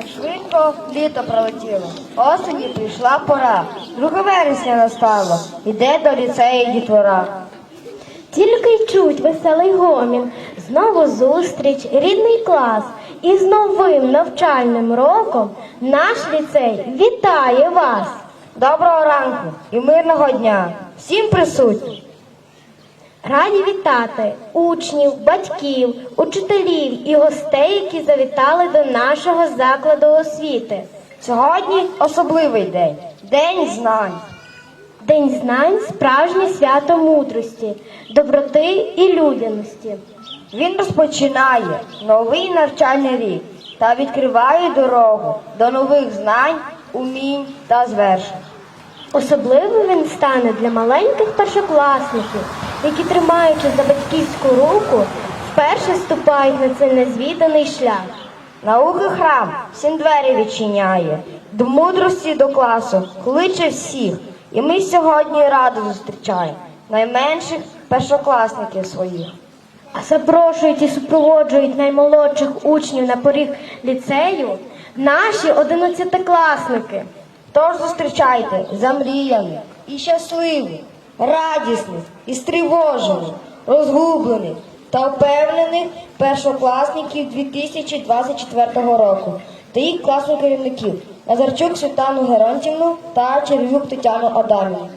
Швидко літо пролетіло. Осені прийшла пора. 2 вересня настало. Іде до ліцею дітвора. Тільки й чуть веселий гомін, знову зустріч, рідний клас. І з новим навчальним роком наш ліцей вітає вас! Доброго ранку і мирного дня. Всім присутнім. Раді вітати учнів, батьків, учителів і гостей, які завітали до нашого закладу освіти. Сьогодні особливий день. День знань. День знань справжнє свято мудрості, доброти і людяності. Він розпочинає новий навчальний рік та відкриває дорогу до нових знань, умінь та звершень. Особливо він стане для маленьких першокласників, які, тримаючи за батьківську руку, вперше ступають на цей незвіданий шлях. Науки храм всім двері відчиняє, до мудрості до класу кличе всіх. І ми сьогодні радо зустрічаємо найменших першокласників своїх. А запрошують і супроводжують наймолодших учнів на поріг ліцею наші одинадцятикласники. Тож зустрічайте замріяних і щасливих, радісних і стривожених, розгублених та впевнених першокласників 2024 року та їх класних керівників Назарчук Світану Геронтівну та Червюк Тетяну Адамівну.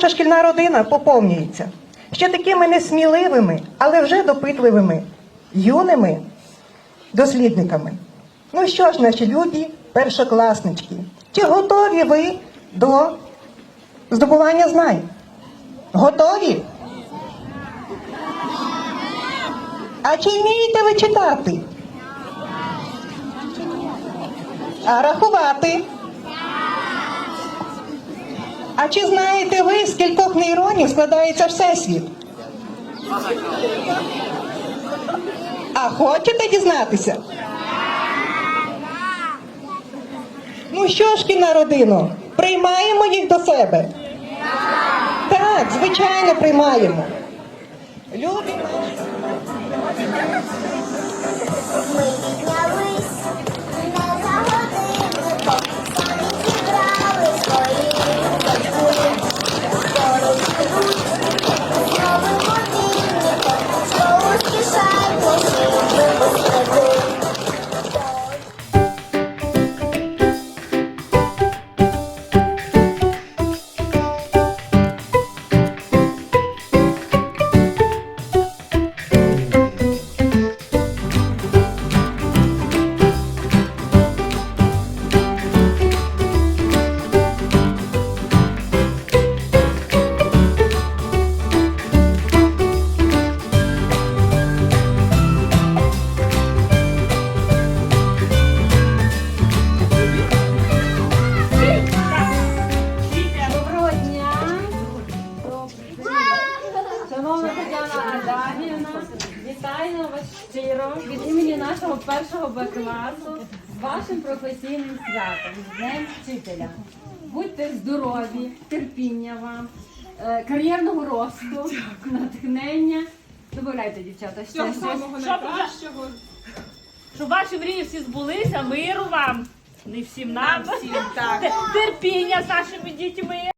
Наша шкільна родина поповнюється ще такими несміливими, але вже допитливими, юними дослідниками. Ну що ж, наші любі першокласнички, чи готові ви до здобування знань? Готові? А чи вмієте ви читати? А рахувати? А чи знаєте ви, з кількох нейронів складається всесвіт? А хочете дізнатися? Ну що ж, кіна родино, приймаємо їх до себе? Так, звичайно, приймаємо. Любі святом, з Днем вчителя. Будьте здорові, терпіння вам, е, кар'єрного росту, натхнення. Добавляйте, дівчата, щастя. Самого найкращого. Щоб ваші мрії всі збулися, миру вам, не всім нам, Всім так. терпіння з нашими дітьми.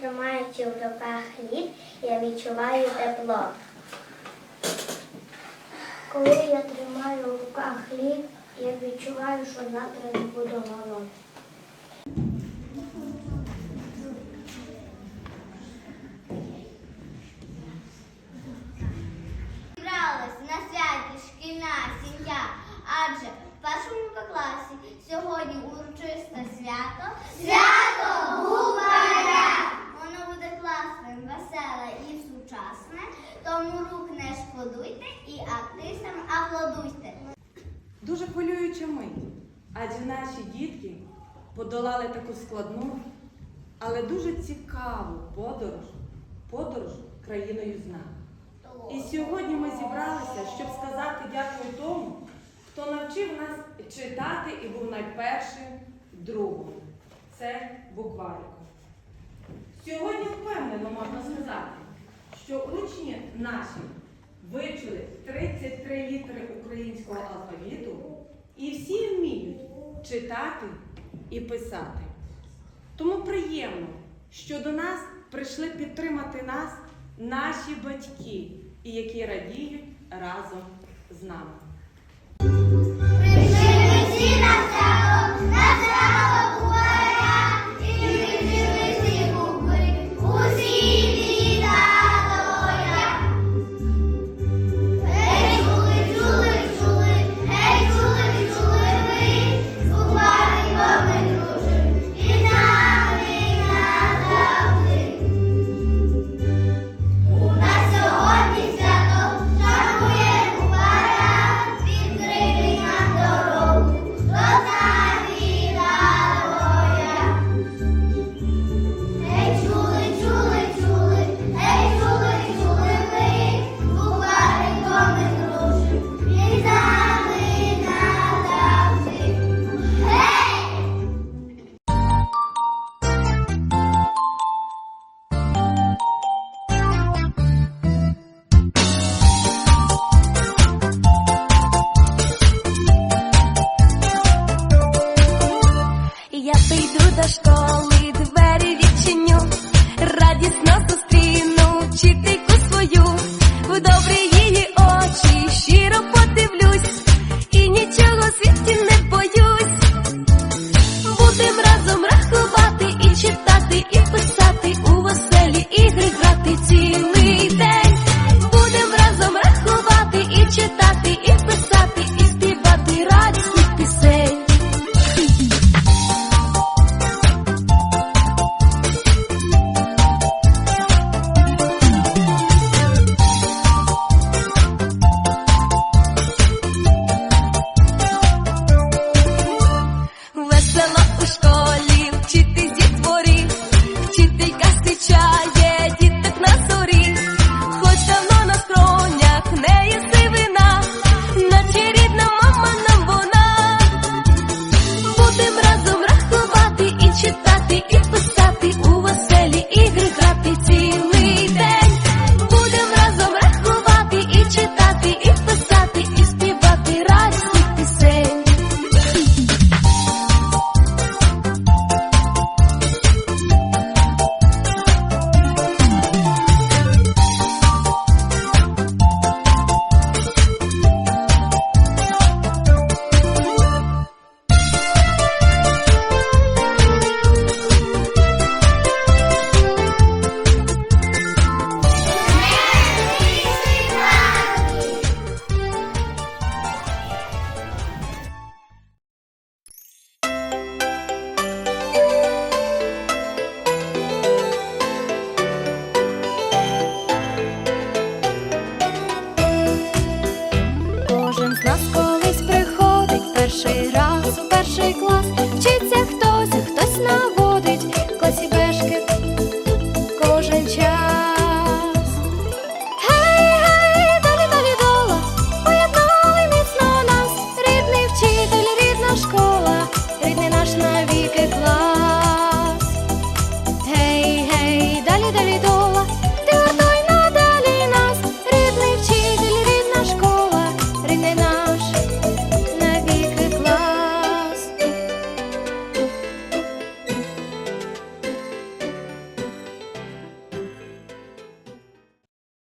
Тримаючи в руках хліб, я відчуваю тепло. Коли я тримаю в руках хліб, я відчуваю, що завтра не буду голодний. Зібралась на святі шкільна сім'я, адже в першому класі сьогодні урочисте свято. Свято шкодуйте і артистам аплодуйте. Дуже хвилююча мить, адже наші дітки подолали таку складну, але дуже цікаву подорож, подорож країною знань. І сьогодні ми зібралися, щоб сказати дякую тому, хто навчив нас читати і був найпершим другом. Це букварик. Сьогодні впевнено можна сказати, що учні наші вивчили 33 літери українського алфавіту і всі вміють читати і писати. Тому приємно, що до нас прийшли підтримати нас наші батьки, і які радіють разом з нами.